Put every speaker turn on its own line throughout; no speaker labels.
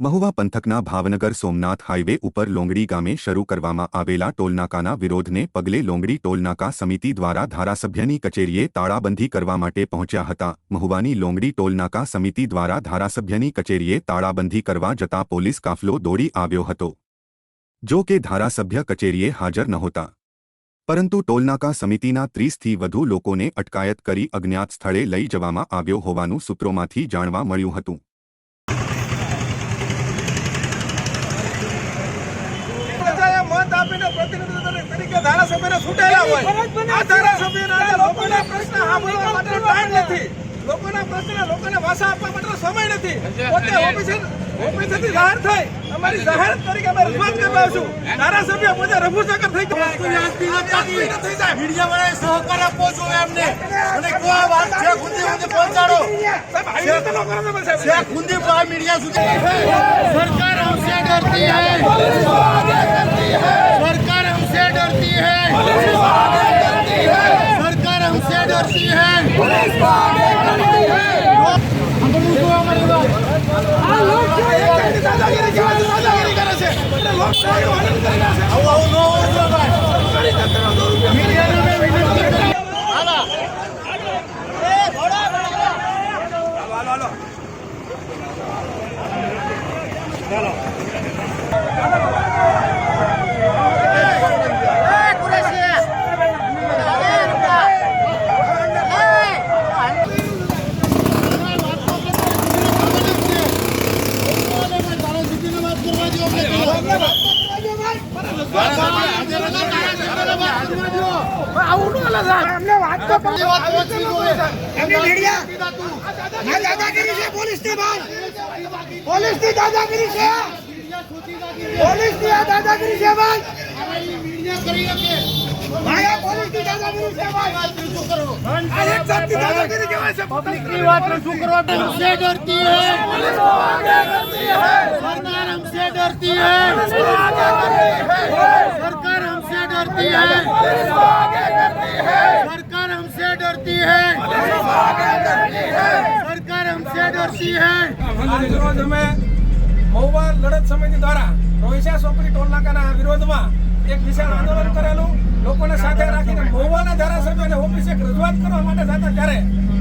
મહુવા પંથકના ભાવનગર સોમનાથ હાઇવે ઉપર લોંગડી ગામે શરૂ કરવામાં આવેલા ટોલનાકાના વિરોધને પગલે લોંગડી ટોલનાકા સમિતિ દ્વારા ધારાસભ્યની કચેરીએ તાળાબંધી કરવા માટે પહોંચ્યા હતા. મહુવાની લોંગડી ટોલનાકા સમિતિ દ્વારા ધારાસભ્યની કચેરીએ તાળાબંધી કરવા જતા પોલીસ કાફલો દોડી આવ્યો હતો. જો કે ધારાસભ્ય કચેરીએ હાજર નહોતા. પરંતુ ટોલનાકા સમિતિના ત્રીસથી વધુ લોકોને અટકાયત કરી અજ્ઞાત સ્થળે લઈ જવામાં આવ્યો હોવાનું સૂત્રોમાંથી જાણવા મળ્યું હતું.
ધારાસભ્યો છૂટેલા હોય. આ ધારાસભ્યોને લોકોના પ્રશ્ન સાંભળવા માટે ટાઈમ નથી. લોકોના પ્રશ્ન લોકોને ભાષા આપવા માટે સમય નથી. પોતે ઓફિસર ઓફિસેથી જાહેર થઈ. અમારી જાહેર તરીકે અમે રજૂઆત કરવા છું ધારાસભ્ય પોતે રફુસકર થઈ ગયા. મીડિયા
વાળાએ સહકાર આપવો છું એમને. અને કોઈ વાત છે ખુંદી સુધી પહોંચાડો. છે ખુંદી મીડિયા સુધી. સરકાર
આવશે ડરતી એટલે લોકશાહી વાળાની કરી રહ્યા છે.
આવું આવું ન હોવું જોઈએ ભાઈ મીડિયાને મેં વિનંતી કરી હાલા
એમની મીડિયા આ દાદાગીરી છે છે પોલીસની આ દાદાગીરી છે ભાઈ. મીડિયા કરી પોલીસની દાદાગીરી છે ભાઈ
આ એક જાતની દાદાગીરી કહેવાય છે
પબ્લિકની વાત રજૂ કરવા हमसे डरती है सरकार हमसे डरती है सरकार हमसे डरती है सरकार हमसे डरती है सरकार हमसे डरती है
આજરોજ અમે મહુવા લડત સમિતિ દ્વારા રોહિશા સોપરી ટોલ નાકાના વિરોધમાં એક વિશાળ આંદોલન કરેલું ધારાસભ્યોને ઓફિસે રજૂઆત કરવા માટે જતા ત્યારે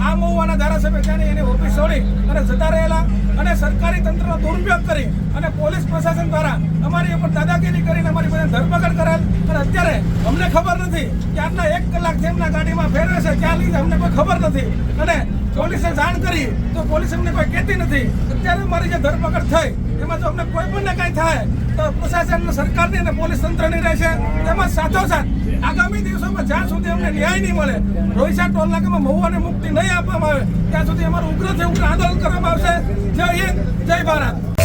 આ મહુવાના ધારાસભ્ય ત્યાંની એની ઓફિસ છોડી અને જતા રહેલા અને સરકારી તંત્રનો દુરુપયોગ કરી અને પોલીસ પ્રશાસન દ્વારા અમારી ઉપર દાદાગીરી કરીને અમારી પાસે ધરપકડ કરેલ. અને અત્યારે અમને ખબર નથી કે આજના એક કલાક જેમના ગાડીમાં ફેરવે છે, ત્યાં લીધે અમને કોઈ ખબર નથી. અને પોલીસે જાણ કરી તો પોલીસ અમને કોઈ કહેતી નથી. અત્યારે મારી જે ધરપકડ થઈ, એમાં જો અમને કોઈ પણ કાંઈ થાય, તો પ્રશાસન સરકારની અને પોલીસ તંત્રની રહેશે. તેમજ સાથોસાથ આગામી દિવસોમાં જ્યાં સુધી અમને ન્યાય નહીં મળે રોહિસા ટોલ નાકામાં મહુવાને મુક્તિ નહીં આપવામાં આવે, ત્યાં સુધી અમારું ઉગ્રથી ઉગ્ર આંદોલન કરવામાં આવશે. જય હિન્દ, જય ભારત.